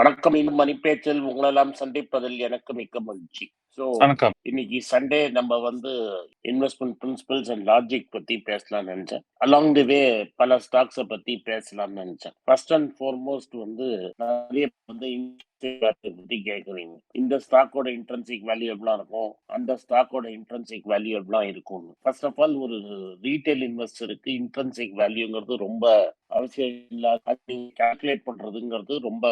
வணக்கம் இன்னும் மணிப்பேச்சில் உங்களெல்லாம் சந்திப்பதில் எனக்கு மிக்க மகிழ்ச்சி. ஸோ இன்னைக்கு சண்டே நம்ம வந்து இன்வெஸ்ட்மெண்ட் பிரின்சிபல்ஸ் அண்ட் லாஜிக் பத்தி பேசலாம்னு நினைச்சேன். அலாங் தி வே பல ஸ்டாக்ஸை பத்தி பேசலாம்னு நினைச்சேன். ஃபர்ஸ்ட் அண்ட் ஃபார்மோஸ்ட் வந்து நிறைய வந்து பத்தி கேட்குறீங்க. இந்த ஸ்டாக்கோட இன்ட்ரென்சிக் வேல்யூ எவ்வளோ இருக்கும்? அந்த ஸ்டாக்கோட இன்ட்ரென்சிக் வேல்யூ எவ்வளோ இருக்கும்? ஃபர்ஸ்ட் ஆஃப் ஆல் ஒரு ரீட்டைல் இன்வெஸ்டருக்கு இன்ட்ரென்சிக் வேல்யூங்கிறது ரொம்ப அவசியம் இல்லாத கால்குலேட் பண்றதுங்கிறது ரொம்ப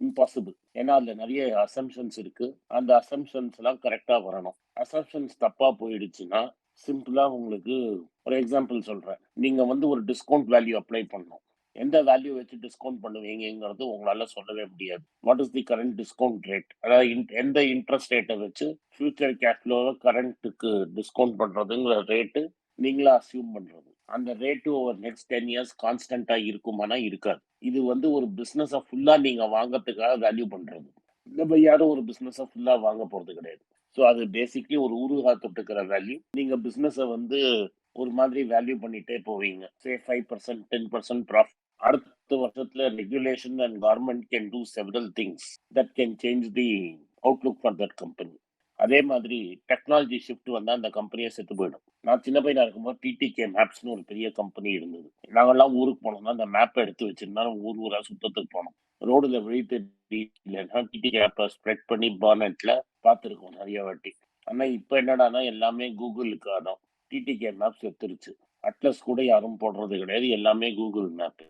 இம்பாசிபிள் ஏன்னா அதுல நிறைய அசம்ஷன்ஸ் இருக்கு. அந்த அசம்ஷன்ஸ் எல்லாம் கரெக்டா வரணும். அசம்ஷன்ஸ் தப்பா போயிடுச்சுன்னா சிம்பிளா உங்களுக்கு ஒரு எக்ஸாம்பிள் சொல்றேன். நீங்க வந்து ஒரு டிஸ்கவுண்ட் வேல்யூ அப்ளை பண்ணணும். எந்த வேல்யூ வச்சு டிஸ்கவுண்ட் பண்ணுவீங்கிறது உங்களால சொல்லவே முடியாது. What is the current discount rate அதாவது எந்த இன்ட்ரெஸ்ட் ரேட்டை வச்சு ஃபியூச்சர் கேஷ் ஃப்ளோவை கரண்ட்டுக்கு டிஸ்கவுண்ட் பண்றதுங்கிற ரேட்டு நீங்களா அசியூம் பண்றது. அந்த rate over next ten years கான்ஸ்டன்டா இருக்குமானா இருக்காது. இது வந்து ஒரு பிசினஸை ஃபுல்லா நீங்க வாங்கறதுக்காக வேல்யூ பண்றது. நம்ம யாரும் ஒரு பிசினஸை ஃபுல்லா வாங்க போறது கிடையாது. ஸோ அது பேசிக்லி ஒரு ஊருகா தொட்டுக்கிற வேல்யூ நீங்க பிசினஸை வந்து ஒரு மாதிரி வேல்யூ பண்ணிட்டே போவீங்க. Say five percent ten percent profit அடுத்த வருஷத்துல regulation and government can do several things that can change the outlook for that company அதே மாதிரி டெக்னாலஜி ஷிஃப்ட் வந்தால் அந்த கம்பெனியே செத்து போயிடும். நான் சின்ன பையனாக இருக்கும்போது டிடிகே மேப்ஸ்னு ஒரு பெரிய கம்பெனி இருந்தது. நாங்கெல்லாம் ஊருக்கு போனோம்னா அந்த மேப்பை எடுத்து வச்சுருந்தா ஊர் ஊராக சுத்தத்துக்கு போனோம். ரோடில் வழி தெரியலன்னா டிடிகே ஆப்பை ஸ்ப்ரெட் பண்ணி பானட்ல பார்த்துருக்கோம் நிறைய வாட்டி. ஆனால் இப்போ என்னடான்னா எல்லாமே கூகுளுக்கு ஆனோம் டிடிகே மேப் செத்துருச்சு. அட்லஸ் கூட யாரும் போடுறது கிடையாது. எல்லாமே கூகுள் மேப்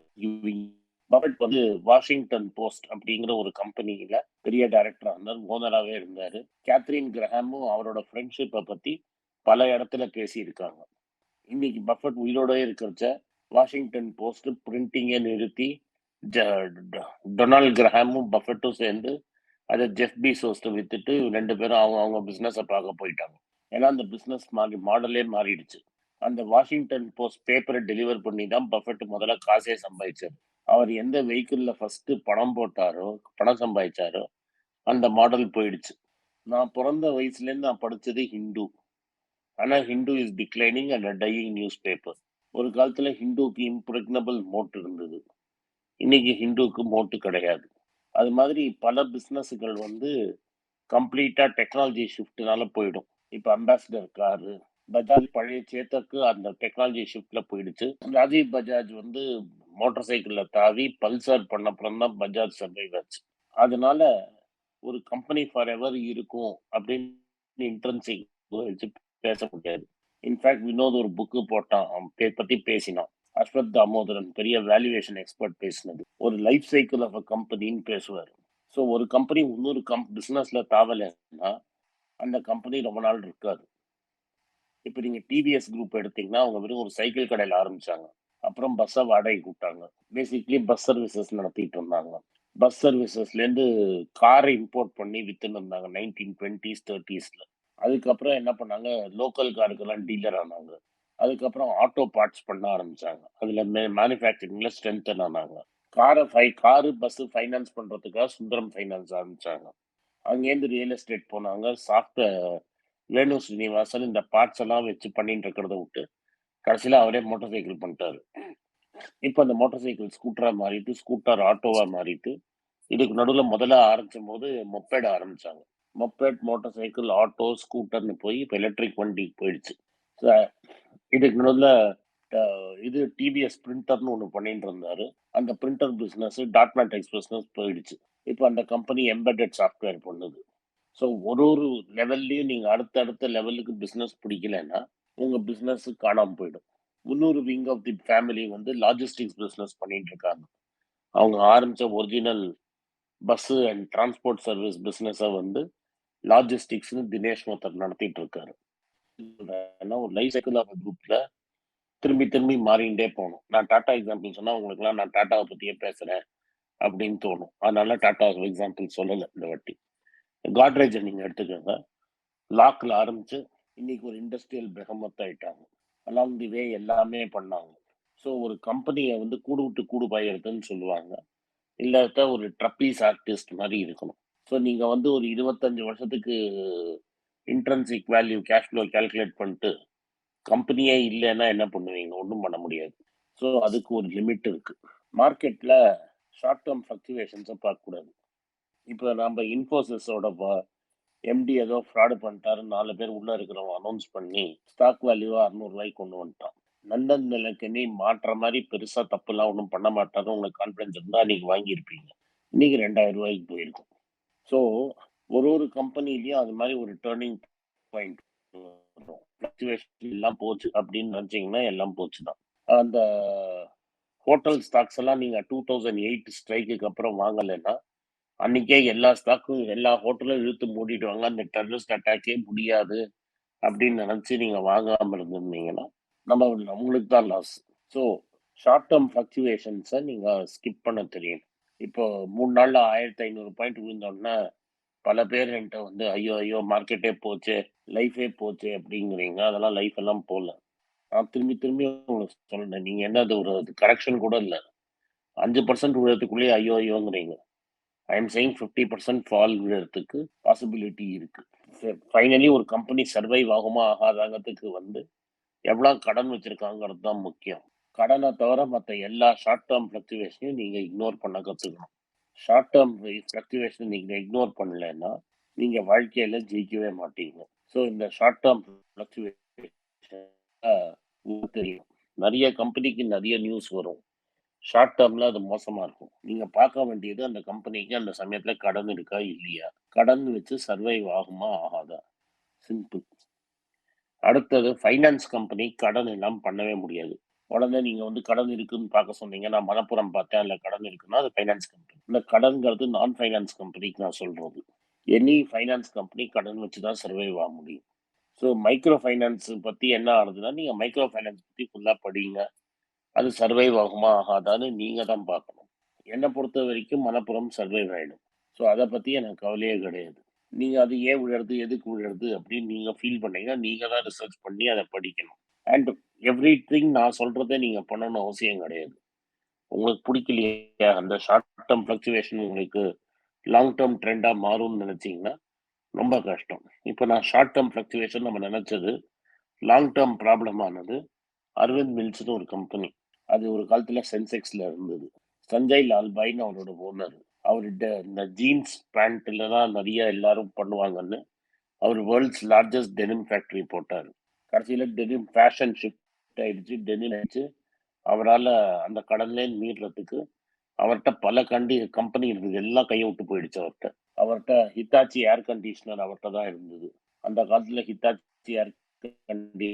பபட் வந்து வாஷிங்டன் போஸ்ட் அப்படிங்கிற ஒரு கம்பெனியில பெரிய டைரக்டரா இருந்தார் ஓனராகவே இருந்தார். கேத்ரின் கிரஹாமும் அவரோட ஃப்ரெண்ட்ஷிப்பை பற்றி பல இடத்துல பேசியிருக்காங்க. இன்னைக்கு பஃபட் உயிரோடய இருக்கிறச்ச வாஷிங்டன் போஸ்ட் பிரிண்டிங்கை நிறுத்தி ஜ- ட- டொனால்ட் கிரஹாமும் பஃபட்டும் சேர்ந்து அதை ஜெஃப் பி சோஸ்ட்டை வித்துட்டு ரெண்டு பேரும் அவங்க அவங்க பிஸ்னஸை பார்க்க போயிட்டாங்க. ஏன்னா அந்த பிஸ்னஸ் மாறி மாடலே மாறிடுச்சு. அந்த வாஷிங்டன் போஸ்ட் பேப்பரை டெலிவர் பண்ணி தான் பஃபட் முதல்ல காசே சம்பாதிச்சார். அவர் எந்த வெஹிக்கிளில் ஃபஸ்ட்டு பணம் போட்டாரோ பணம் சம்பாதிச்சாரோ அந்த மாடல் போயிடுச்சு. நான் பிறந்த வயசுலேருந்து நான் படித்தது ஹிந்து. ஆனால் Hindu is declining and dying news paper ஒரு காலத்தில் ஹிந்துக்கு இம்ப்ரெக்னபிள் மோட் இருந்தது. இன்னைக்கு ஹிந்துக்கு மோட்டு கிடையாது. அது மாதிரி பல பிஸ்னஸுகள் வந்து கம்ப்ளீட்டாக டெக்னாலஜி ஷிஃப்ட்னால போயிடும். இப்போ அம்பாசிடர் காரு பஜாஜ் பழைய சேத்தக்கு அந்த டெக்னாலஜி ஷிஃப்டில் போயிடுச்சு. ராஜீவ் பஜாஜ் வந்து மோட்டார் சைக்கிளில் தாவி பல்சர் பண்ண அப்புறம் தான் பஜாஜ் சர்வைவ் ஆச்சு. அதனால ஒரு கம்பெனி ஃபார் எவர் இருக்கும் அப்படின்னு இன்ட்ரென்சிக் பேச முடியாது. இன்ஃபேக்ட் வினோத் ஒரு புக்கு போட்டான். அவன் பே- பேசினான். அஸ்வத் தாமோதரன் பெரிய வேல்யூவேஷன் எக்ஸ்பர்ட் பேசினது. ஒரு லைஃப் சைக்கிள் ஆஃப் அ கம்பெனின்னு பேசுவார். ஸோ ஒரு கம்பெனி இன்னொரு கம் பிஸ்னஸில் தாவலைன்னா அந்த கம்பெனி ரொம்ப நாள் இருக்காது. இப்போ நீங்கள் டிவிஎஸ் குரூப் எடுத்தீங்கன்னா அவங்க வெறும் ஒரு சைக்கிள் கடையில் ஆரம்பித்தாங்க அப்புறம் பஸ்ஸை வாடகை கூப்பிட்டாங்க. பேசிக்லி பஸ் சர்வீசஸ் நடத்திட்டு இருந்தாங்க. பஸ் சர்வீசஸ்லேருந்து காரை இம்போர்ட் பண்ணி வித்துன்னு இருந்தாங்க நைன்டீன் டுவெண்ட்டிஸ் தேர்ட்டிஸில் அதுக்கப்புறம் என்ன பண்ணாங்க லோக்கல் காருக்கெல்லாம் டீலர் ஆனாங்க. அதுக்கப்புறம் ஆட்டோ பார்ட்ஸ் பண்ண ஆரம்பித்தாங்க அதில் மே மேனுஃபேக்சரிங்கில் ஸ்ட்ரென்தன் ஆனாங்க. காரை ஃபை காரு பஸ்ஸு ஃபைனான்ஸ் பண்ணுறதுக்காக சுந்தரம் ஃபைனான்ஸ் ஆரம்பித்தாங்க அங்கேருந்து ரியல் எஸ்டேட் போனாங்க. சாஃப்ட்வேர் வேணு ஸ்ரீனிவாசன் இந்த பார்ட்ஸ் எல்லாம் வச்சு பண்ணிட்டு இருக்கிறத விட்டு கடைசியில் அவரே மோட்டார் சைக்கிள் பண்ணிட்டாரு. இப்போ அந்த மோட்டார் சைக்கிள் ஸ்கூட்டராக மாறிட்டு ஸ்கூட்டர் ஆட்டோவாக மாறிட்டு இதுக்கு நடுவில் முதல்ல ஆரம்பிச்சும் போது மொப்பேட் ஆரம்பிச்சாங்க. மொப்பேட் மோட்டார் சைக்கிள் ஆட்டோ ஸ்கூட்டர்னு போய் இப்போ எலக்ட்ரிக் வண்டிக்கு போயிடுச்சு. இதுக்கு நடுவில் இது டிவிஎஸ் பிரிண்டர்னு ஒன்று பண்ணிட்டு இருந்தார். அந்த பிரிண்டர் பிஸ்னஸ் டாட்மெண்ட் எக்ஸ்பிரஸ்னஸ் போயிடுச்சு. இப்போ அந்த கம்பெனி எம்பெடட் சாஃப்ட்வேர் பண்ணுது. ஸோ ஒரு ஒரு லெவல்லையும் நீங்கள் அடுத்த அடுத்த லெவலுக்கு பிஸ்னஸ் பிடிக்கலன்னா உங்கள் பிஸ்னஸ் காணாமல் போயிடும். முன்னூறு விங் ஆஃப் தி ஃபேமிலி வந்து லாஜிஸ்டிக்ஸ் பிஸ்னஸ் பண்ணிட்டு இருக்காங்க. அவங்க ஆரம்பித்த original bus and transport service பிஸ்னஸை வந்து லாஜிஸ்டிக்ஸ்னு தினேஷ் மத்தர் நடத்திட்டு இருக்காரு. ஏன்னா ஒரு லைஃப் சைக்கிள் ஆஃப் குரூப்ல திரும்பி திரும்பி மாறிண்டே போகணும். நான் டாட்டா எக்ஸாம்பிள் சொன்னால் உங்களுக்குலாம் நான் டாட்டாவை பற்றியே பேசுகிறேன் அப்படின்னு தோணும். அதனால டாட்டா எக்ஸாம்பிள் சொல்லலை இந்த வாட்டி. காட்ரேஜை நீங்கள் எடுத்துக்கோங்க. லாக்கில் ஆரம்பித்து இன்னைக்கு ஒரு இண்டஸ்ட்ரியல் பிரகமத்தாயிட்டாங்க ஆயிட்டாங்க. அலாங் தி வே எல்லாமே பண்ணாங்க. ஸோ ஒரு கம்பெனியை வந்து கூடு விட்டு கூடு பாயறதுன்னு சொல்லுவாங்க. இல்லாட்ட ஒரு ட்ரப்பீஸ் ஆர்டிஸ்ட் மாதிரி இருக்கணும். ஸோ நீங்கள் வந்து ஒரு இருபத்தஞ்சு வருஷத்துக்கு intrinsic value cash flow calculate பண்ணிட்டு கம்பெனியே இல்லைன்னா என்ன பண்ணுவீங்க? ஒன்றும் பண்ண முடியாது. ஸோ அதுக்கு ஒரு லிமிட் இருக்குது மார்க்கெட்டில் ஷார்ட் டேர்ம் ஃப்ளக்சுவேஷன்ஸை பார்க்கக்கூடாது. இப்போ நம்ம இன்ஃபோசிஸோட எம்டி ஏதோ ஃப்ராடு பண்ணிட்டாரு நாலு பேர் உள்ளே இருக்கிறவங்க அனௌன்ஸ் பண்ணி ஸ்டாக் வேல்யூவாக அறநூறுவாய்க்கு கொண்டு வந்துட்டான். நல்ல நிலைக்கு நீ மாற்ற மாதிரி பெருசாக தப்புலாம் ஒன்றும் பண்ண மாட்டாரு உங்களுக்கு கான்ஃபிடன்ஸ் இருந்தால் நீங்க வாங்கியிருப்பீங்க. இன்றைக்கி ரெண்டாயிரம் ரூபாய்க்கு போயிருக்கும். ஸோ ஒரு ஒரு கம்பெனிலையும் அது மாதிரி ஒரு டேர்னிங் பாயிண்ட் ஃப்ளக்சுவேஷன் எல்லாம் போச்சு அப்படின்னு நினச்சிங்கன்னா எல்லாம் போச்சு தான். அந்த ஹோட்டல் ஸ்டாக்ஸ் எல்லாம் நீங்கள் டூ தௌசண்ட் எயிட் ஸ்ட்ரைக்குக்கு அப்புறம் வாங்கலைன்னா அன்னைக்கே எல்லா ஸ்டாக்கும் எல்லா ஹோட்டலும் இழுத்து மூடிடுவாங்க. அந்த டெரரிஸ்ட் அட்டாக்கே முடியாது அப்படின்னு நினச்சி நீங்கள் வாங்காமல் இருந்திருந்தீங்கன்னா நம்ம நம்மளுக்கு தான் லாஸ் ஸோ ஷார்ட் டேர்ம் ஃப்ளக்சுவேஷன்ஸை நீங்கள் ஸ்கிப் பண்ண தெரியும். இப்போ மூணு நாளில் ஆயிரத்தி ஐநூறு பாயிண்ட் விழுந்தோடனே பல பேர் என்கிட்ட வந்து ஐயோ ஐயோ மார்க்கெட்டே போச்சு லைஃபே போச்சு அப்படிங்கிறீங்க. அதெல்லாம் லைஃப் எல்லாம் போகல. நான் திரும்பி திரும்பி உங்களுக்கு சொல்றேன். நீங்கள் என்ன அது ஒரு கரெக்ஷன் கூட இல்லை. அஞ்சு பர்சன்ட் விழுறதுக்குள்ளேயே ஐயோ ஐயோங்கிறீங்க. I am saying fifty percent fall விடுறதுக்கு பாசிபிலிட்டி இருக்கு. ஃபைனலி ஒரு கம்பெனி சர்வைவ் ஆகுமா ஆகாதாங்கிறதுக்கு வந்து எவ்வளோ கடன் வச்சிருக்காங்கிறது தான் முக்கியம். கடனை தவிர மற்ற எல்லா ஷார்ட் டேர்ம் ஃப்ளக்சுவேஷனையும் நீங்கள் இக்னோர் பண்ண கற்றுக்கணும் ஷார்ட் டேர்ம் ஃப்ளக்சுவேஷனை நீங்கள் இக்னோர் பண்ணலைன்னா நீங்கள் வாழ்க்கையில் ஜெயிக்கவே மாட்டீங்க. ஸோ இந்த ஷார்ட் டேர்ம் ஃப்ளக்சுவேஷன் தெரியும். நிறைய கம்பெனிக்கு நிறைய நியூஸ் வரும். ஷார்ட் டேர்மில் அது மோசமாக இருக்கும். நீங்கள் பார்க்க வேண்டியது அந்த கம்பெனிக்கு அந்த சமயத்தில் கடன் இருக்கா இல்லையா? கடன் வச்சு சர்வைவ் ஆகுமா? ஆகாதா? சிம்பிள் அடுத்தது ஃபைனான்ஸ் கம்பெனி கடன் எல்லாம் பண்ணவே முடியாது. உடனே நீங்கள் வந்து கடன் இருக்குன்னு பார்க்க சொன்னீங்க நான் மனப்புறம் பார்த்தேன் அதில் கடன் இருக்குன்னா அது ஃபைனான்ஸ் கம்பெனி இந்த கடன்கிறது நான் ஃபைனான்ஸ் கம்பெனிக்கு நான் சொல்கிறது எனி ஃபைனான்ஸ் கம்பெனி கடன் வச்சு தான் சர்வைவ் ஆக முடியும். ஸோ மைக்ரோ ஃபைனான்ஸ் பற்றி என்ன ஆகுதுன்னா நீங்கள் மைக்ரோ ஃபைனான்ஸ் பற்றி ஃபுல்லாக படிங்க. அது சர்வைவ் ஆகுமா? ஆகாதான்னு நீங்கள் தான் பார்க்கணும். என்னை பொறுத்த வரைக்கும் மனப்புறம் சர்வைவ் ஆகிடும் ஸோ அதை பற்றி எனக்கு கவலையே கிடையாது. நீங்கள் அது ஏன் விழுறது எதுக்கு விழுறது அப்படின்னு நீங்கள் ஃபீல் பண்ணீங்கன்னா நீங்கள் தான் ரிசர்ச் பண்ணி அதை படிக்கணும். அண்ட் எவ்ரி திங் நான் சொல்கிறத நீங்கள் பண்ணணும்னு அவசியம் கிடையாது. உங்களுக்கு பிடிக்கலையே அந்த ஷார்ட் டேர்ம் ஃப்ளக்சுவேஷன் உங்களுக்கு லாங் டேர்ம் ட்ரெண்டாக மாறும்னு நினச்சிங்கன்னா ரொம்ப கஷ்டம். இப்போ நான் ஷார்ட் டேர்ம் ஃப்ளக்சுவேஷன் நம்ம நினச்சது லாங் டேர்ம் ப்ராப்ளம் ஆனது அரவிந்த் மில்ஸ்னு ஒரு கம்பெனி அது ஒரு காலத்துல சென்செக்ஸ்ல இருந்தது. சஞ்சய் லால்பாய்னு அவரோட ஓனர். அவர்கிட்ட இந்த ஜீன்ஸ் பேண்ட்ல தான் நிறைய எல்லாரும் பண்ணுவாங்கன்னு அவர் வேர்ல்ட்ஸ் லார்ஜஸ்ட் டெனிம் ஃபேக்டரி போட்டார். கடைசியில் டெனிம் ஃபேஷன் ஷிஃப்ட் ஆயிடுச்சு. டெனிம் ஆயிடுச்சு அவரால் அந்த கடல்லே மீறத்துக்கு அவர்கிட்ட பல கண்டி கம்பெனி இருந்தது. எல்லாம் கையை விட்டு போயிடுச்சு அவர்கிட்ட அவர்கிட்ட ஹித்தாச்சி ஏர் கண்டிஷனர் அவர்கிட்ட தான் இருந்தது. அந்த காலத்தில் ஹித்தாச்சி ஏர் கண்டி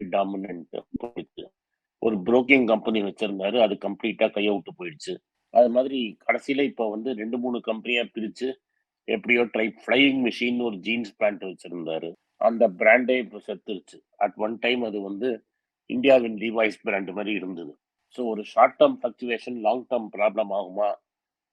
டாமினன்ட் போயிடுச்சு ஒரு புரோக்கிங் கம்பெனி வச்சிருந்தாரு. அது கம்ப்ளீட்டா கையை விட்டு போயிடுச்சு. அது மாதிரி கடைசியில இப்போ வந்து ரெண்டு மூணு கம்பெனியா பிரிச்சு எப்படியோ ட்ரை ஃப்ளையிங் மிஷின் ஒரு ஜீன்ஸ் பேண்ட் வச்சிருந்தாரு. அந்த பிராண்டே இப்போ செத்துருச்சு. அட் ஒன் டைம் அது வந்து இந்தியாவின் டிவைஸ் பிராண்ட் மாதிரி இருந்தது. ஸோ ஒரு short term fluctuation long term problem ஆகுமா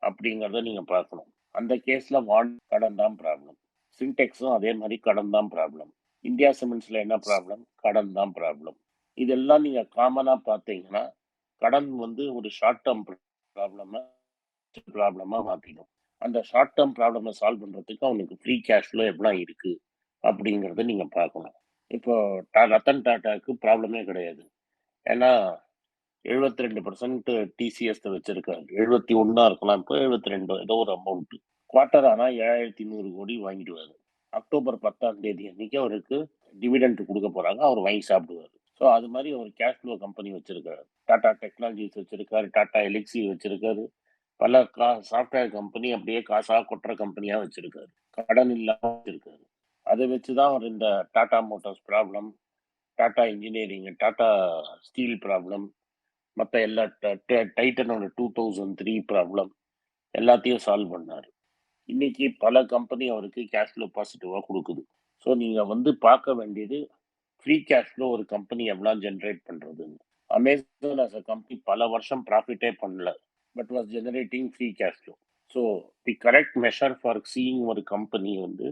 அப்படிங்கிறத நீங்க பார்க்கணும். அந்த கேஸ்ல வான் கடன் தான் ப்ராப்ளம் சின்டெக்ஸும் அதே மாதிரி கடன் தான் ப்ராப்ளம் இந்தியா சிமெண்ட்ஸ்ல என்ன ப்ராப்ளம் கடன் தான் ப்ராப்ளம் இதெல்லாம் நீங்க காமனா பார்த்தீங்கன்னா கடன் வந்து ஒரு ஷார்ட் டேர்ம் ப்ராப்ளமா ப்ராப்ளமா மாத்திடும். அந்த ஷார்ட் டேர்ம் ப்ராப்ளமை சால்வ் பண்றதுக்கு அவனுக்கு ஃப்ரீ கேஷ் ஃப்ளோ எவ்வளோ இருக்கு அப்படிங்கிறத நீங்க பார்க்கணும். இப்போ டா- ரத்தன் டாட்டாக்கு ப்ராப்ளமே கிடையாது. ஏன்னா எழுபத்தி ரெண்டு பர்சன்ட் டிசிஎஸ் வச்சிருக்காரு. எழுபத்தி ஒன்னா இருக்கலாம். இப்போ எழுபத்தி ரெண்டு ஏதோ ஒரு அமௌண்ட் குவார்டர் ஆனால் ஏழாயிரத்தி நூறு கோடி வாங்கிடுவாரு. அக்டோபர் பத்தாம் தேதி அன்னைக்கு அவருக்கு டிவிடெண்ட் கொடுக்க போறாங்க. அவர் வாங்கி சாப்பிடுவாரு. ஸோ அது மாதிரி அவர் கேஷ் ஃப்ளோ கம்பெனி வச்சுருக்காரு. டாடா டெக்னாலஜிஸ் வச்சுருக்காரு டாடா எலெக்ஸி வச்சுருக்காரு. பல கா சாஃப்ட்வேர் கம்பெனி அப்படியே காசாக கொட்டுற கம்பெனியாக வச்சுருக்காரு. கடன் இல்லாம வச்சுருக்காரு. அதை வச்சு தான் அவர் இந்த Tata motors problem Tata engineering Tata steel problem மற்ற எல்லா ட- ட- டைட்டனோட டூ தௌசண்ட் த்ரீ ப்ராப்ளம் எல்லாத்தையும் சால்வ் பண்ணார். இன்னைக்கு பல கம்பெனி அவருக்கு கேஷ் ஃப்ளோ பாசிட்டிவாக கொடுக்குது. ஸோ நீங்கள் வந்து பார்க்க வேண்டியது ஃப்ரீ கேஷ் ஃப்ளோ ஒரு கம்பெனி எவ்வளோ ஜென்ரேட் பண்ணுறதுன்னு அமேசான் அஸ் அ கம்பெனி பல வருஷம் ப்ராஃபிட்டே பண்ணல but was generating free cash flow so the correct measure for seeing ஒரு கம்பெனி வந்து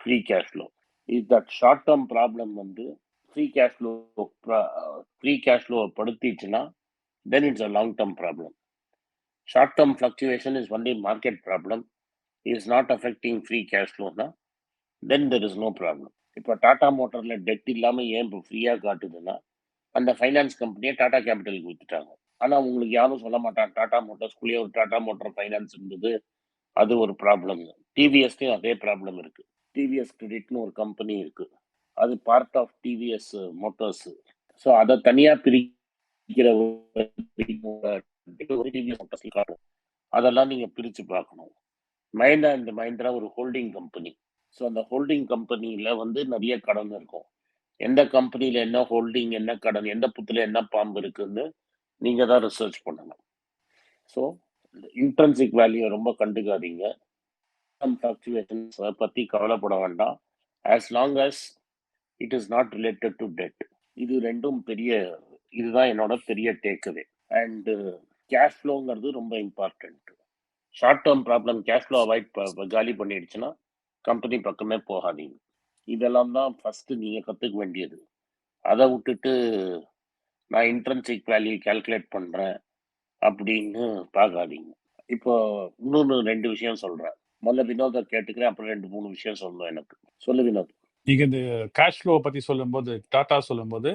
free cash flow is that short term problem வந்து free cash flow free cash flow படுத்திச்சுன்னா then it's a long term problem short term fluctuation is only market problem is not affecting free cash ஃப்ளோனா then there is no problem இப்போ டாடா மோட்டரில் dead இல்லாமல் ஏன் இப்போ ஃப்ரீயாக காட்டுதுன்னா அந்த finance கம்பெனியை டாடா கேபிட்டலுக்கு வித்துட்டாங்க. ஆனால் உங்களுக்கு யாரும் சொல்ல மாட்டாங்க டாடா மோட்டார்ஸ்குள்ளேயே ஒரு டாடா மோட்டார் ஃபைனான்ஸ் இருந்தது அது ஒரு ப்ராப்ளம் டிவிஎஸ்லேயும் அதே ப்ராப்ளம் இருக்குது டிவிஎஸ் கிரெடிட்னு ஒரு கம்பெனி இருக்குது அது part of TVS motors so அதை தனியாக பிரிக்கிற டிவிஎஸ் மோட்டார்ஸ் காட்டும். அதெல்லாம் நீங்கள் பிரித்து பார்க்கணும். மஹிந்திரா அண்ட் மஹிந்திரா ஒரு ஹோல்டிங் கம்பெனி ஸோ அந்த ஹோல்டிங் கம்பெனியில் வந்து நிறைய கடன் இருக்கும். எந்த கம்பெனியில் என்ன ஹோல்டிங் என்ன கடன் எந்த புத்துல என்ன பாம்பு இருக்குன்னு நீங்கள் தான் ரிசர்ச் பண்ணணும். ஸோ இன்ட்ரன்சிக் வேல்யூ ரொம்ப கண்டுக்காதீங்க. ஃப்ளக்சுவேஷன்ஸை பற்றி கவலைப்பட வேண்டாம். As long as it is not related to debt இது ரெண்டும் பெரிய இதுதான் என்னோட பெரிய டேக்அவே அண்டு கேஷ் ஃப்ளோங்கிறது ரொம்ப important short term problem cash flow avoid காலி பண்ணிடுச்சுன்னா கம்பெனி பக்கமே போகாதீங்க. இதெல்லாம் தான் ஃபஸ்ட்டு நீங்கள் கற்றுக்க வேண்டியது. அதை விட்டுட்டு நான் இன்ட்ரன்சிக் வேல்யூ கால்குலேட் பண்ணுறேன் அப்படின்னு பார்க்காதீங்க. இப்போ இன்னொன்று ரெண்டு விஷயம் சொல்கிறேன் முதல்ல வினோதை கேட்டுக்கிறேன் அப்புறம் ரெண்டு மூணு விஷயம் சொல்லணும் எனக்கு. சொல்லு வினோத். நீங்கள் இந்த கேஷ் ஃப்ளோ பற்றி சொல்லும்போது டாட்டா சொல்லும்போது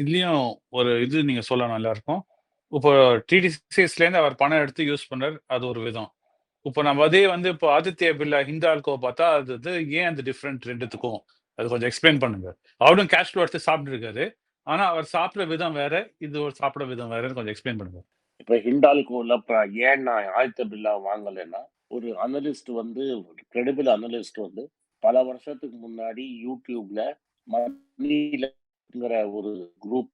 இதுலேயும் ஒரு இது நீங்கள் சொல்லணும் எல்லாருக்கும். இப்போ டிடிசிஎஸ்லேருந்து அவர் பணம் எடுத்து யூஸ் பண்ணார் அது ஒரு விதம். இப்போ நம்ம அதே வந்து இப்போ ஆதித்ய பில்லா ஹிந்தால்கோ பார்த்தா அது வந்து ஏன் அந்த டிஃப்ரெண்ட் ரெண்டுத்துக்கும்? அது கொஞ்சம் எக்ஸ்பிளைன் பண்ணுங்க. அவரும் கேஷ் ஃப்ளோ எடுத்து சாப்பிட்டுருக்காரு. ஆனா அவர் சாப்பிட்ற விதம் வேற இது ஒரு சாப்பிட்ற விதம் வேறன்னு கொஞ்சம் எக்ஸ்பிளைன் பண்ணுங்க. இப்போ ஹிண்டால்கோல ஏன் நான் ஆதித்த பில்லா வாங்கலைன்னா ஒரு அனலிஸ்ட் வந்து கிரெடிபிள் அனலிஸ்ட் வந்து பல வருஷத்துக்கு முன்னாடி யூடியூப்ல ங்கிற ஒரு குரூப்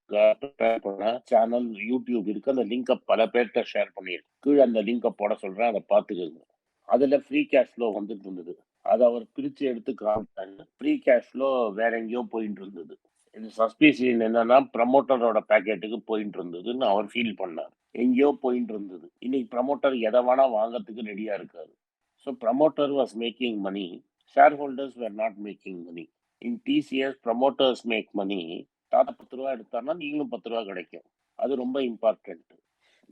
சேனல் யூடியூப் இருக்கு. அந்த லிங்கை பல பேர்கிட்ட ஷேர் பண்ணியிருக்கேன். கீழே அந்த லிங்கை போட சொல்றேன். அதை பார்த்துக்கோங்க. அதுல ஃப்ரீ கேஷ் ஃப்ளோ வந்துட்டு இருந்தது. அதை அவர் பிரிச்சு எடுத்து காமிச்சாங்க ஃப்ரீ கேஷ் ஃப்ளோ வேற எங்கேயோ போயிட்டு இருந்தது. இது சஸ்பீசியன் என்னன்னா ப்ரமோட்டரோட பேக்கெட்டுக்கு போயிட்டு இருந்ததுன்னு அவர் ஃபீல் பண்ணார். எங்கேயோ போயிட்டு இருந்தது. இன்னைக்கு ப்ரமோட்டர் எதை வேணா வாங்கறதுக்கு ரெடியா இருக்காரு. So promoter was making money share holders were not making money in TCS promoters make money Tata பத்து ரூபா எடுத்தாருன்னா நீங்களும் பத்து ரூபா கிடைக்கும். அது ரொம்ப இம்பார்ட்டன்ட்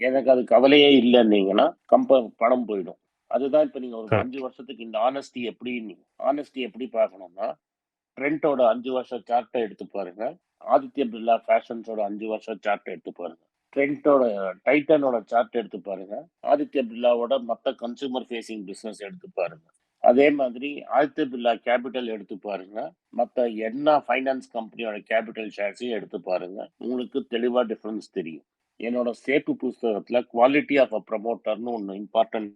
எனக்கு அது கவலையே இல்லைன்னீங்கன்னா கம்ப பணம் போயிடும். அதுதான் இப்போ நீங்க ஒரு அஞ்சு வருஷத்துக்கு இந்த ஆனஸ்டி எப்படி ஆனஸ்டி எப்படி பார்க்கணும்னா ட்ரெண்டோட அஞ்சு வருஷம் சார்ட்டை எடுத்து பாருங்க. ஆதித்ய பிர்லா ஃபேஷன்ஸோட அஞ்சு வருஷம் சார்ட்டை எடுத்து பாருங்க. ட்ரெண்டோட டைட்டனோட சார்ட் எடுத்து பாருங்க. ஆதித்ய பிர்லாவோட மற்ற கன்சூமர் ஃபேசிங் பிஸ்னஸ் எடுத்து பாருங்க. அதே மாதிரி ஆழ்த்து பில்லா கேபிட்டல் எடுத்து பாருங்க. மற்ற என்ன ஃபைனான்ஸ் கம்பெனியோட கேபிட்டல் ஷேர்ஸையும் எடுத்து பாருங்க. உங்களுக்கு தெளிவா டிஃபரன்ஸ் தெரியும். என்னோட சேப்பு புஸ்தகத்துல குவாலிட்டி ஆஃப் அ ப்ரமோட்டர்னு ஒன்று இம்பார்ட்டன்ட்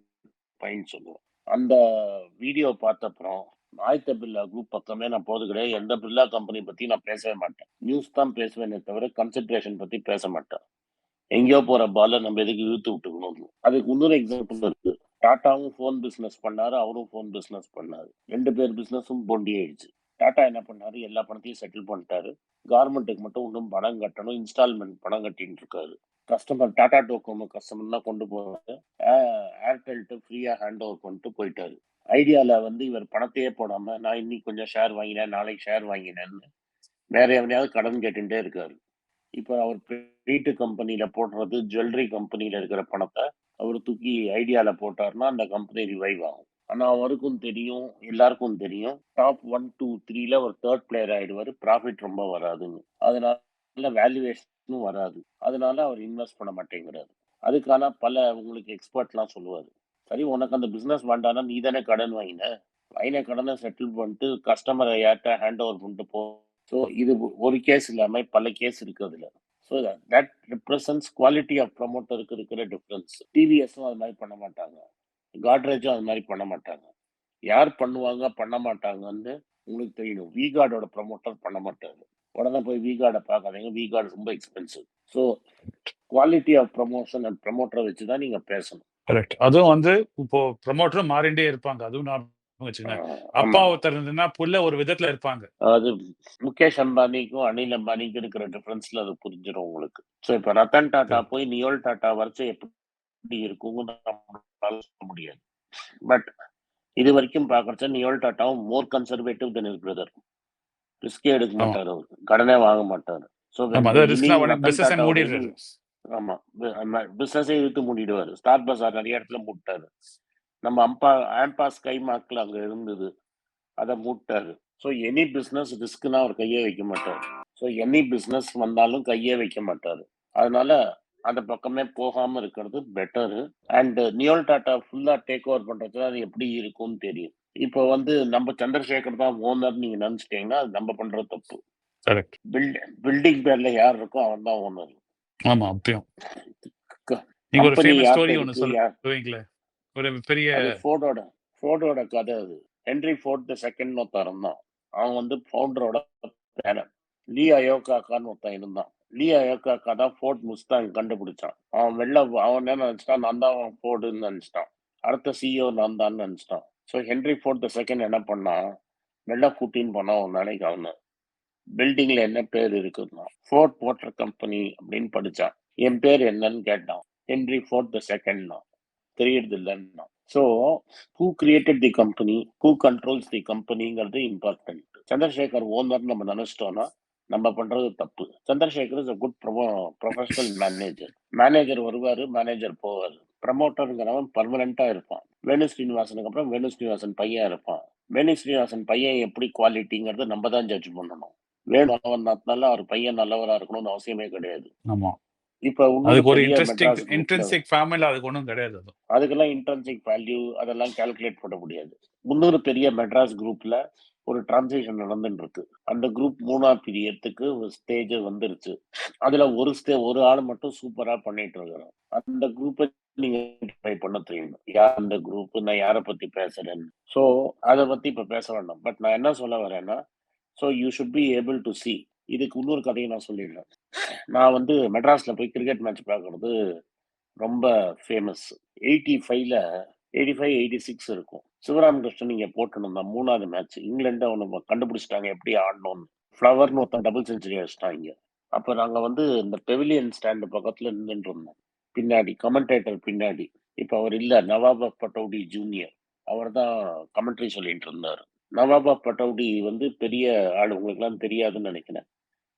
பாயிண்ட் சொல்லுவேன். அந்த வீடியோ பார்த்த அப்புறம் ஆயத்த பில்லா குரூப் பக்கமே நான் போது கிடையாது. எந்த பில்லா கம்பெனி பத்தி நான் பேசவே மாட்டேன். நியூஸ் தான் பேசுவேனே தவிர கன்சன்ட்ரேஷன் பத்தி பேச மாட்டேன். எங்கேயோ போற பால நம்ம எதுக்கு இழுத்து விட்டுக்கணும்? அதுக்கு இன்னொரு எக்ஸாம்பிள் இருக்கு. டாட்டாவும் ஃபோன் பிஸ்னஸ் பண்ணாரு அவரும் ஃபோன் பிஸ்னஸ் பண்ணாரு. ரெண்டு பேர் பிஸ்னஸும் பொண்டி ஆயிடுச்சு. டாட்டா என்ன பண்ணாரு? எல்லா பணத்தையும் செட்டில் பண்ணிட்டாரு. கவர்மெண்ட்டுக்கு மட்டும் இன்னும் பணம் கட்டணும் இன்ஸ்டால்மெண்ட் பணம் கட்டின்னு இருக்காரு. கஸ்டமர் டாடா டோகோமோ கஸ்டமர்லாம் கொண்டு போனாரு ஏர்டெல்ட்டு ஃப்ரீயாக ஹேண்ட் ஓவர் பண்ணிட்டு போயிட்டாரு. ஐடியால வந்து இவர் பணத்தையே போடாம நான் இன்னைக்கு கொஞ்சம் ஷேர் வாங்கினேன் நாளைக்கு ஷேர் வாங்கினேன்னு வேற எவனையாவது கடன் கேட்டுட்டே இருக்காரு. இப்போ அவர் வீட்டு கம்பெனியில போடுறது ஜுவல்லரி கம்பெனியில இருக்கிற பணத்தை அவர் தூக்கி ஐடியால போட்டாருன்னா அந்த கம்பெனி ரிவைவ் ஆகும். ஆனா அவருக்கும் தெரியும் எல்லாருக்கும் தெரியும் டாப் ஒன் டூ த்ரீல ஒரு தேர்ட் பிளேயர் ஆயிடுவார் ப்ராஃபிட் ரொம்ப வராதுன்னு. அதனால வேல்யூவேஷனும் வராது. அதனால அவர் இன்வெஸ்ட் பண்ண மாட்டேங்கிறாரு. அதுக்கான பல உங்களுக்கு எக்ஸ்பர்ட்லாம் சொல்லுவார். சரி உனக்கு அந்த பிஸ்னஸ் வேண்டாம்னா நீ தானே கடன் வாங்கின. வாங்கின கடனை செட்டில் பண்ணிட்டு கஸ்டமரை யார்கிட்ட ஹேண்ட் ஓவர் பண்ணிட்டு போ ஸோ இது ஒரு கேஸ் இல்லாமல் பல கேஸ் இருக்கு so that represents quality of ப்ரமோட்டருக்கு இருக்கிற டிஃப்ரென்ஸ் டிவிஎஸும் அது மாதிரி பண்ண மாட்டாங்க. காட்ரேஜும் அது மாதிரி பண்ண மாட்டாங்க. யார் பண்ணுவாங்க பண்ண மாட்டாங்கன்னு உங்களுக்கு தெரியணும் விகார்டோட ப்ரமோட்டர் பண்ண மாட்டாரு. உடனே போய் விகார்டை பார்க்காதீங்க. விகார்டு ரொம்ப expensive so quality of promotion and ப்ரமோட்டரை வச்சு தான் நீங்கள் பேசணும். கரெக்ட் அதுவும் வந்து இப்போ ப்ரமோட்டரும் மாறிண்டே இருப்பாங்க. அதுவும் நான் அப்பா ஒருத்தர் இருந்ததுன்னா புள்ள ஒரு விதத்துல இருப்பாங்க. அது முகேஷ் அம்பானிக்கும் அனில் அம்பானிக்கும் இருக்கிற டிஃபரன்ஸ்ல அது புரிஞ்சிடும் உங்களுக்கு. ஸோ இப்போ ரத்தன் டாட்டா போய் நியோல் டாட்டா வரைச்சா எப்படி இருக்கும்னு சொல்ல முடியாது. பட் இது வரைக்கும் பாக்குறச்ச Noel டாட்டாவும் more conservative then is brother ரிஸ்கே எடுக்க மாட்டாரு அவர். கடனே வாங்க மாட்டாரு. ஸோ ஆமா பிசினஸே இழுத்து மூடிடுவாரு. ஸ்டார் பஸார் நிறைய இடத்துல மூட்டாரு. நம்ம அம்பா ஆம்பாஸ் கைமாக்கில் அங்க இருந்தது. அதை மூட்டாரு. ஸோ எனி பிஸ்னஸ் ரிஸ்க்னா அவர் கையே வைக்க மாட்டார். ஸோ எனி பிஸ்னஸ் வந்தாலும் கையே வைக்க மாட்டாரு. அதனால அந்த பக்கமே போகாம இருக்கிறது பெட்டர் அண்ட் நியோல் டாட்டா ஃபுல்லா டேக் ஓவர் பண்றதுல அது எப்படி இருக்கும்னு தெரியும். இப்போ வந்து நம்ம சந்திரசேகர் தான் ஓனர் நீங்க நினைச்சிட்டீங்கன்னா அது நம்ம பண்ற தப்பு. கரெக்ட் பில்டிங் பேர்ல யார் இருக்கோ அவன் தான் ஓனர் ஆமா அப்பயும். நீங்க ஒரு ஃபேமஸ் ஸ்டோரி ஒன்னு சொல்லுவீங்களே ஒரு பெரிய ஃபோர்டோட ஃபோர்டோட கதை அது. ஹென்ரி ஃபோர்ட் த செகண்ட் ஒருத்தன் தான் அவன் வந்து ஃபவுண்டரோட பேரன் லீ அயோகாக்கான்னு ஒருத்தன் இருந்தான். லீ அயோகாக்கா தான் ஃபோர்ட் முஸ்தாங் கண்டுபிடிச்சான். அவன் வெளில அவன் என்ன நினைச்சிட்டான்? நான் தான் அவன் ஃபோர்டுன்னு நினைச்சிட்டான். அடுத்த சிஇஓ நான் தான் நினைச்சிட்டான். So Henry Ford the second என்ன பண்ணான் வெளில கூட்டின்னு போனான் ஒரு நாளைக்கு அவனை பில்டிங்ல என்ன பேர் இருக்குன்னா ஃபோர்ட் வாட்டர் கம்பெனி அப்படின்னு படிச்சான். என் பேர் என்னன்னு கேட்டான். ஹென்ரி ஃபோர்ட் த செகண்ட் இல்லைன்னா so who created the company who controls the கம்பெனிங்கிறது important Chandrasekhar owner நம்ம நினைச்சிட்டோம்னா நம்ம பண்றது தப்பு. Chandrasekar is a good pro professional manager manager வருவார் மேனேஜர் போவார். ப்ரமோட்டருங்கிறவன் பர்மனண்டா இருப்பான். வேணு ஸ்ரீனிவாசனுக்கு அப்புறம் வேணு ஸ்ரீனிவாசன் பையன் இருப்பான். வேணு ஸ்ரீனிவாசன் பையன் எப்படி குவாலிட்டிங்கிறது நம்ம தான் ஜட்ஜ் பண்ணணும். வேணு நல்லவன் அவர் பையன் நல்லவரா இருக்கணும்னு அவசியமே கிடையாது. ஆமா. இப்ப அதுக்கு ஒரு இன்ட்ரெஸ்டிங் இன்ட்ரென்சிக் ஃபேமிலி அதுக்கு ஒன்றும் கிடையாது அது. அதுக்கெல்லாம் இன்ட்ரன்சிக் வேல்யூ அதெல்லாம் கால்குலேட் பண்ண முடியாது. முன்னூறு பெரிய மெட்ராஸ் குரூப்ல ஒரு டிரான்சிஷன் நடந்துட்டு இருக்கு அந்த குரூப் மூணா பிரியத்துக்கு ஒரு ஸ்டேஜ் வந்துருச்சு. அதுல ஒரு ஸ்டே ஒரு ஆள் மட்டும் சூப்பரா பண்ணிட்டு இருக்கிறோம் அந்த குரூப்பை நீங்க ட்ரை பண்ண தெரியும். யார் அந்த குரூப் நான் யாரை பத்தி பேசுறேன்னு. ஸோ அதை பத்தி இப்ப பேச வேண்டாம். பட் நான் என்ன சொல்ல வரேன்னா so you should be able to see. இதுக்கு இன்னொரு கதையை நான் சொல்லிடுறேன். நான் வந்து மெட்ராஸில் போய் கிரிக்கெட் மேட்ச் பார்க்கறது ரொம்ப ஃபேமஸ் எயிட்டி ஃபைவ்ல எயிட்டி ஃபைவ் எயிட்டி சிக்ஸ் இருக்கும். சிவராமகிருஷ்ணன் இங்கே போட்டுருந்தான் மூணாவது மேட்ச் இங்கிலாந்து அவனை கண்டுபிடிச்சிட்டாங்க எப்படி ஆடணும்னு. ஃப்ளவர்னு ஒருத்தன் டபுள் செஞ்சுரி அடிச்சிட்டாங்க அப்போ நாங்கள் வந்து இந்த பெவிலியன் ஸ்டாண்டு பக்கத்தில் நின்றுட்டு இருந்தோம். பின்னாடி கமெண்டேட்டர் பின்னாடி. இப்போ அவர் இல்லை நவாபா பட்டௌடி ஜூனியர் அவர் தான் கமெண்ட்ரி சொல்லிட்டு இருந்தார். நவாபா பட்டௌடி வந்து பெரிய ஆள். உங்களுக்குலாம் தெரியாதுன்னு நினைக்கிறேன்.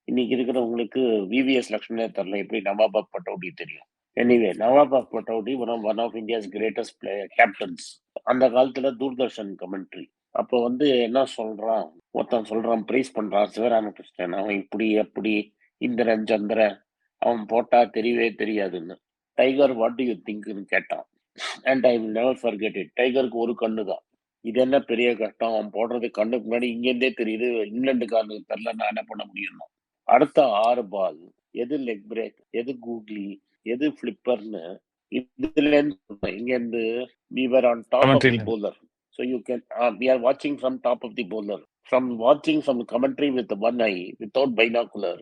இன்னைக்கு இருக்கிறவங்களுக்கு விவிஎஸ் லக்ஷ்மணே தெரில எப்படி நவாபாக் பட்டோடி தெரியும்? Anyway Nawab Pataudi one of one of India's greatest player captains அந்த காலத்துல தூர்தர்ஷன் கமெண்ட்ரி அப்போ வந்து என்ன சொல்றான்? ஒருத்தன் சொல்றான் பிரைஸ் பண்றான் சிவராமகிருஷ்ணன். அவன் இப்படி அப்படி இந்திரன் சந்திரன். அவன் போட்டா தெரியவே தெரியாதுன்னு. டைகர் வாட் டு யூ திங்க்னு கேட்டான். And I will never forget it டைகருக்கு ஒரு கண்ணு தான் இது என்ன பெரிய கஷ்டம்? அவன் போடுறது கண்ணுக்கு முன்னாடி இங்கேருந்தே தெரியுது. இங்கிலாந்துக்காரனுக்கு தெரில நான் என்ன பண்ண முடியும்? அடுத்த ஆறு பால் எது லெக் பிரேக் எது கூக்லி எது ஃபிளிப்பர்னு இதுல இருந்து இங்க இருந்து we were on top of the Commentary ல. bowler so you can uh, we are watching from top of the bowler from watching from commentary with the one eye without binocular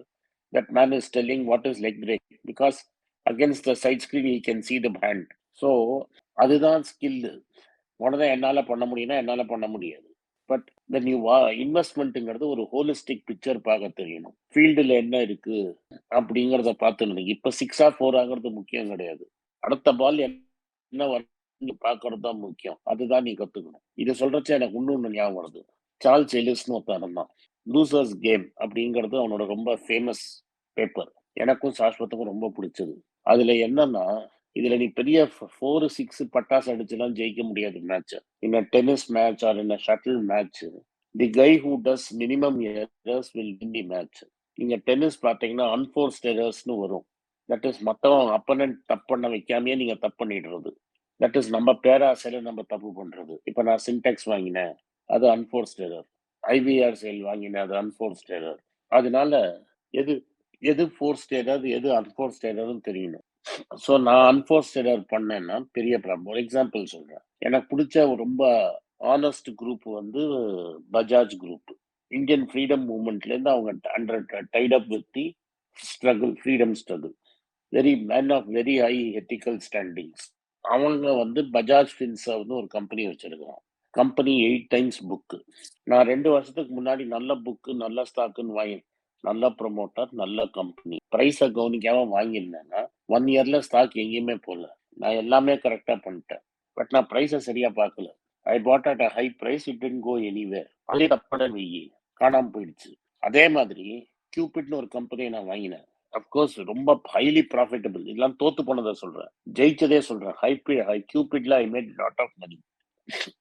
that man is telling what is leg break because against the side screen he can see the hand so அதுதான் skill உடனே என்னால பண்ண முடியும்னா என்னால பண்ண முடியாது but then you வா இன்வெஸ்ட்மெண்ட்டுங்கிறது ஒரு ஹோலிஸ்டிக் பிக்சர் பார்க்க தெரியணும். ஃபீல்டில் என்ன இருக்கு அப்படிங்கிறத பார்த்துக்கணும் இப்போ சிக்ஸா ஃபோர் முக்கியம் கிடையாது. அடுத்த பால் என்ன வருதுன்னு பார்க்கறது தான் முக்கியம். அதுதான் நீ கற்றுக்கணும் இது சொல்றச்ச எனக்கு இன்னொன்று ஞாபகம் வருது. சார்ல்ஸ் எலிஸ்னு ஒருத்தன் இருந்தான். லூசர்ஸ் கேம் அப்படிங்கிறது அவனோட ரொம்ப ஃபேமஸ் பேப்பர் எனக்கும் சாஸ்வத்துக்கும் ரொம்ப பிடிச்சது. அதுல என்னன்னா இதுல நீ பெரிய ஃபோர் சிக்ஸ் பட்டாசு அடிச்சுலாம் ஜெயிக்க முடியாது மேட்ச் இன்ன டென்னிஸ் மேட்ச் ஆர் இன்ன shuttle match the guy who does minimum errors will win the match நீங்க டென்னிஸ் பார்த்தீங்கன்னா அன்ஃபோர்ஸ்ட் எரர்ஸ்னு வரும். தட் இஸ் மற்றவன் அப்பனன் தப்பு பண்ண வைக்காமையே நீங்க தப்பு பண்ணிடுறது. தட் இஸ் நம்ம பேராசையில நம்ம தப்பு பண்றது. இப்போ நான் சின்டெக்ஸ் வாங்கினேன். அது அன்ஃபோர்ஸ்ட் எரர் ஐவிஆர் செயல் வாங்கினேன். அது அன்ஃபோர்ஸ்ட் எரர் அதனால எது எது ஃபோர்ஸ்ட் எரர் எது அன்ஃபோர்ஸ்ட் எரர்னு தெரியணும். ஸோ நான் அன்ஃபோர்ஸ்ட் எரர் பண்ணேன்னா பெரிய ப்ராப்ளம் ஒரு எக்ஸாம்பிள் சொல்கிறேன் எனக்கு பிடிச்ச ரொம்ப ஆனஸ்ட் குரூப் வந்து பஜாஜ் குரூப் இந்தியன் ஃப்ரீடம் மூமெண்ட்லேருந்து அவங்க under tied up with the struggle freedom struggle very man of very high ethical standings அவங்க வந்து பஜாஜ் ஃபின்ஸை வந்து ஒரு கம்பெனி வச்சுருக்கிறோம் கம்பெனி எயிட் டைம்ஸ் புக்கு நான் ரெண்டு வருஷத்துக்கு முன்னாடி நல்ல புக்கு நல்ல ஸ்டாக்குன்னு வாங்கி நல்ல ப்ரொமோட்டர் நல்ல கம்பெனி ப்ரைஸை கவனிக்காமல் வாங்கியிருந்தேன்னா ஒன் இயர்ல ஸ்டாக் எங்கேயுமே போகல நான் எல்லாமே கரெக்டாக பண்ணிட்டேன். பட் நான் ப்ரைஸை சரியாக பார்க்கல. I bought at a high price it didn't go anywhere அதே தப்பட வெயி காணாமல் போயிடுச்சு. அதே மாதிரி கியூபிட்னு ஒரு கம்பெனியை நான் வாங்கினேன். அப்கோர்ஸ் ரொம்ப ஹைலி ப்ராஃபிட்டபிள் இதெல்லாம் தோத்து போனதை சொல்கிறேன் ஜெயிச்சதே சொல்கிறேன் high high கியூபிட்ல I made lot of money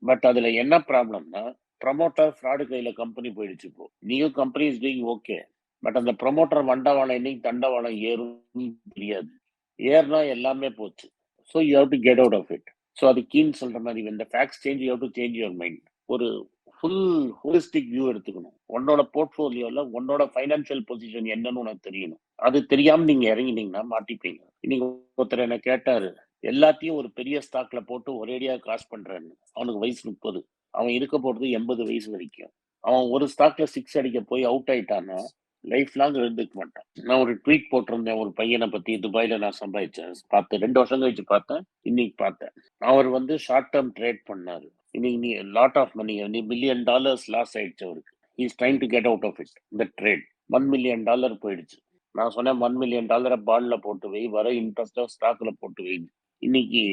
but அதில் என்ன ப்ராப்ளம்னா ப்ரமோட்டர் ஃப்ராடு கையில் கம்பெனி போயிடுச்சு இப்போ. New company is doing okay but அந்த ப்ரமோட்டர் வண்டவாளம் இன்னைக்கு தண்டவாளம் ஏறும் தெரியாது. ஏர்னா எல்லாமே போச்சு. So you have to get out of it so அது கீன் சொல்கிற மாதிரி இந்த facts change you have to change your mind ஒரு ஃபுல் ஹோலிஸ்டிக் வியூ எடுத்துக்கணும். உன்னோட போர்ட்ஃபோலியோவில் உன்னோட ஃபைனான்ஷியல் பொசிஷன் என்னன்னு உனக்கு தெரியணும். அது தெரியாமல் நீங்கள் இறங்கினீங்கன்னா மாட்டிப்பீங்க. இன்னைக்கு ஒருத்தர் என்ன கேட்டார் எல்லாத்தையும் ஒரு பெரிய ஸ்டாக்ல போட்டு ஒரேடியாக காசு பண்றேன்னு. அவனுக்கு வயசு முப்பது. அவன் இருக்க போகிறது எண்பது வயசு வரைக்கும். அவன் ஒரு ஸ்டாக்ல சிக்ஸ் அடிக்க போய் அவுட் ஆயிட்டான்னா லைஃப் லாங் இருந்துக்க மாட்டேன் நான் ஒரு ட்வீட் போட்டிருந்தேன் ஒரு பையனை பத்தி துபாயில நான் சம்பாதிச்சேன். பார்த்தேன் ரெண்டு வருஷம் கழிச்சு பார்த்தேன் இன்னைக்கு பார்த்தேன். அவர் வந்து ஷார்ட் டேர்ம் ட்ரேட் பண்ணாரு. இன்னைக்கு நீ லாட் ஆஃப் மணி நீ பில்லியன் டாலர்ஸ் லாஸ் ஆயிடுச்சு அவருக்கு. Is trying to get out of it இந்த ட்ரேட் ஒன் மில்லியன் டாலர் போயிடுச்சு. நான் சொன்னேன் ஒன் மில்லியன் டாலரை பாண்ட்ல போட்டு வை வர இன்ட்ரெஸ்டா ஸ்டாக்ல போட்டு வை. இன்னைக்கு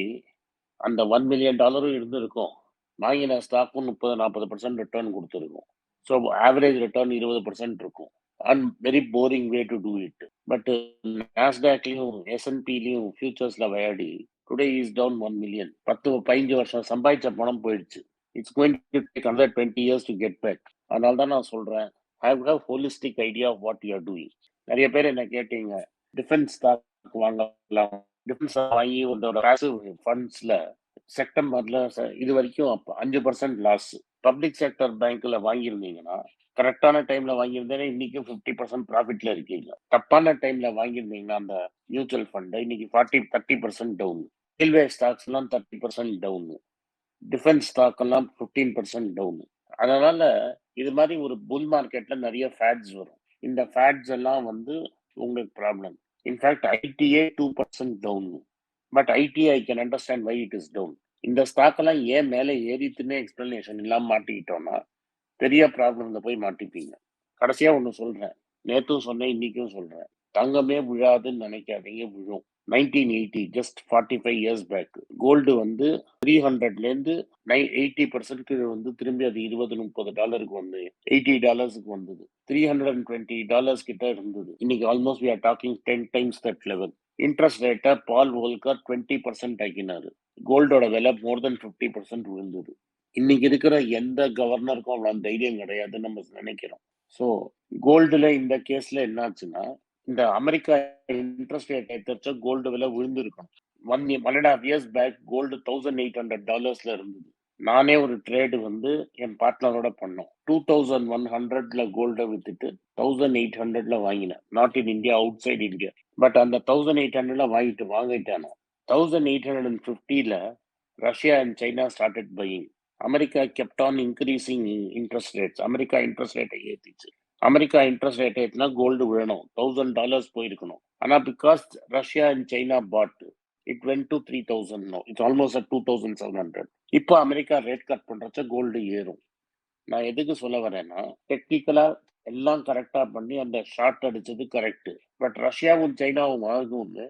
அந்த ஒன் மில்லியன் டாலரும் இருந்திருக்கும். வாங்கின ஸ்டாக்கும் முப்பது நாற்பது பர்சன்ட் ரிட்டர்ன் கொடுத்துருக்கும். ஸோ ஆவரேஜ் ரிட்டர்ன் இருபது பர்சன்ட் இருக்கும். And very boring way to do it but நாஸ்டாக்லையும் எஸ்என்பிலையும் ஃபியூச்சர்ஸ்ல விளையாடி today is down one million பத்து பதினஞ்சு வருஷம் சம்பாதிச்ச பணம் போயிடுச்சு. It's going to take another twenty years to get back அதனால தான் நான் சொல்றேன். I have holistic idea of what you are doing நிறைய பேர் என்ன கேட்டீங்க டிஃபென்ஸ் ஸ்டாக் வாங்கலாம். டிஃபென்ஸ் வாங்கி உங்களோட பேசிவ் ஃபண்ட்ஸ்ல செப்டம்பர்ல இது வரைக்கும் அஞ்சு பர்சன்ட் லாஸ் பப்ளிக் செக்டர் பேங்க்ல வாங்கியிருந்தீங்கன்னா கரெக்டான டைம்ல வாங்கியிருந்தேன்னா இன்னைக்கு ஃபிஃப்டி பர்சன்ட் ப்ராஃபிட்ல இருக்கீங்க. தப்பான டைம்ல வாங்கியிருந்தீங்கன்னா அந்த மியூச்சுவல் ஃபண்ட் இன்னைக்கு forty thirty percent down railway stocks எல்லாம் thirty percent down defence stock எல்லாம் ஃபிஃப்டீன் பர்சன்ட் டவுன் அதனால இது மாதிரி ஒரு புல் மார்க்கெட்ல நிறைய ஃபேட்ஸ் வரும். இந்த ஃபேட்ஸ் எல்லாம் வந்து உங்களுக்கு problem in fact ITA two percent down but IT I can understand why it is down இந்த ஸ்டாக் எல்லாம் ஏன் மேலே ஏறித்துன்னே எக்ஸ்பிளனேஷன் இல்லாமல் மாட்டிக்கிட்டோம்னா பெரிய ப்ராப்ளம்ல போய் மாட்டிப்பீங்க. கடைசியா ஒண்ணு சொல்றேன். நேற்றும் சொன்னேன் இன்னைக்கும் சொல்றேன். தங்கமே விழாதுன்னு நினைக்காதீங்க விழும். Nineteen eighty just forty five years back gold வந்து த்ரீ ஹண்ட்ரட்லேருந்து நை எயிட்டி பர்சன்ட் வந்து திரும்பி அது இருபது முப்பது டாலருக்கு வந்து எயிட்டி டாலர்ஸுக்கு வந்தது. Three hundred and twenty dollars கிட்ட இருந்தது. இன்னைக்கு almost we are talking ten times that level interest ரேட்டை பால் ஓல்கர் டுவெண்ட்டி பர்சன்ட் ஆக்கினாரு. கோல்டோட விலை மோர் தென் ஃபிஃப்டி பர்சன்ட் விழுந்தது. இன்னைக்கு இருக்கிற எந்த கவர்னருக்கும் அவ்வளோ தைரியம் கிடையாதுன்னு நம்ம நினைக்கிறோம். ஸோ கோல்டுல இந்த கேஸ்ல என்னாச்சுன்னா இந்த அமெரிக்கா இன்ட்ரெஸ்ட் ரேட் எடுத்தா கோல்டு விலை விழுந்திருக்கணும் one one and half years back gold thousand eight hundred டாலர்ஸ்ல இருந்தது. நானே ஒரு ட்ரேடு வந்து என் பார்ட்னரோட பண்ணோம். டூ தௌசண்ட் ஒன் ஹண்ட்ரட்ல கோல்டை வித்துட்டு தௌசண்ட் எயிட் ஹண்ட்ரட்ல வாங்கினேன். Not in India outside India but அந்த தௌசண்ட் எயிட் ஹண்ட்ரட்ல வாங்கிட்டு வாங்கிட்டானோ. Thousand eight hundred and ஃபிஃப்டியில Russia and China started buying America kept on increasing interest rates America interest ரேட்டை ஏற்றிச்சு அமெரிக்கா இன்ட்ரெஸ்ட் ரேட் ஏற்றினா கோல்டு விழணும். தௌசண்ட் டாலர்ஸ் போயிருக்கணும். ஆனால் because Russia and China bought it went to three thousand no it's almost two thousand seven hundred இப்போ America rate cut பண்ணுறச்ச gold ஏறும். நான் எதுக்கு சொல்ல வரேன்னா டெக்னிக்கலாக எல்லாம் கரெக்டாக பண்ணி அந்த ஷார்ட் அடிச்சது கரெக்டு பட் ரஷ்யாவும் சைனாவும் ஆகும்னு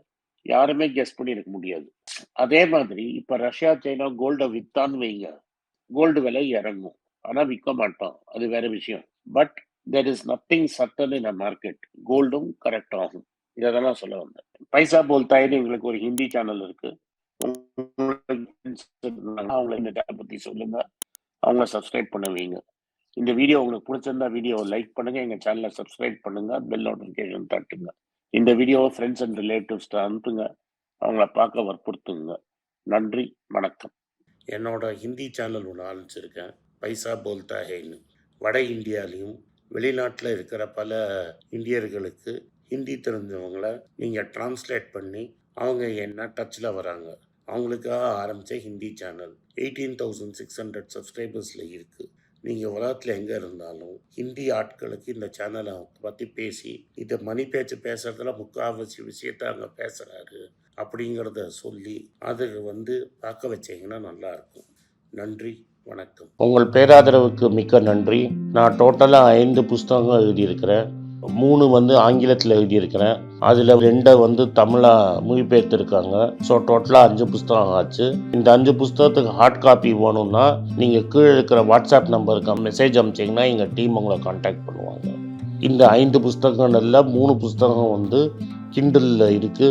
யாருமே கெஸ் பண்ணியிருக்க முடியாது. அதே மாதிரி இப்போ ரஷ்யா சைனா கோல்டை வித்தான்னு வைங்க. கோல்டு விலை இறங்கும். ஆனால் விற்க மாட்டோம். அது வேற விஷயம். பட் தெர் இஸ் நத்திங் சட்டன் இன் அ மார்க்கெட் கோல்டும் கரெக்ட் ஆகும். இதை தான் நான் சொல்ல வந்தேன். பைசா போல்தாயின்னு எங்களுக்கு ஒரு ஹிந்தி சேனல் இருக்கு. அவங்கள இந்த டேப் பற்றி சொல்லுங்க. அவங்க சப்ஸ்கிரைப் பண்ணுவீங்க இந்த வீடியோ உங்களுக்கு பிடிச்சிருந்தா வீடியோ லைக் பண்ணுங்க. எங்கள் சேனலை சப்ஸ்கிரைப் பண்ணுங்க. பெல் நோட்டிஃபிகேஷன் தட்டுங்க. இந்த வீடியோவை ஃப்ரெண்ட்ஸ் அண்ட் ரிலேட்டிவ்ஸ் அனுப்புங்க. அவங்கள பார்க்க வற்புறுத்துங்க. நன்றி. வணக்கம். என்னோட ஹிந்தி சேனல் ஒன்று ஆரம்பிச்சிருக்கேன். பைசா போல்தா ஹேன்னு. வட இந்தியாலையும் வெளிநாட்டில் இருக்கிற பல இந்தியர்களுக்கு ஹிந்தி தெரிஞ்சவங்கள நீங்கள் டிரான்ஸ்லேட் பண்ணி அவங்க என்ன டச்சில் வராங்க. அவங்களுக்காக ஆரம்பித்த Hindi channel eighteen thousand six hundred சப்ஸ்கிரைபர்ஸில் இருக்குது நீங்கள் உலகத்தில் எங்கே இருந்தாலும் ஹிந்தி ஆட்களுக்கு இந்த சேனலை பற்றி பேசி இதை மணி பேச்சு பேசுகிறதுல முக்கால்வாசி விஷயத்த அங்கே பேசுகிறாரு அப்படிங்கிறத சொல்லி அதை வந்து பார்க்க வச்சீங்கன்னா நல்லாயிருக்கும். நன்றி வணக்கம். உங்கள் பேராதரவுக்கு மிக்க நன்றி. நான் டோட்டலாக ஐந்து புஸ்தகங்கள் எழுதியிருக்கிறேன். மூணு வந்து ஆங்கிலத்தில் எழுதியிருக்கிறேன். அதில் ரெண்டை வந்து தமிழாக மொழிபெயர்த்திருக்காங்க. ஸோ டோட்டலாக அஞ்சு புஸ்தகம் ஆச்சு. இந்த அஞ்சு புஸ்தகத்துக்கு ஹார்ட் காப்பி வேணும்னா நீங்கள் கீழே இருக்கிற வாட்ஸ்அப் நம்பருக்கு மெசேஜ் அனுப்பிச்சிங்கன்னா எங்கள் டீம் உங்களை காண்டாக்ட் பண்ணுவாங்க. இந்த ஐந்து புஸ்தகங்கள்ல மூணு புஸ்தகம் வந்து கிண்டலில் இருக்குது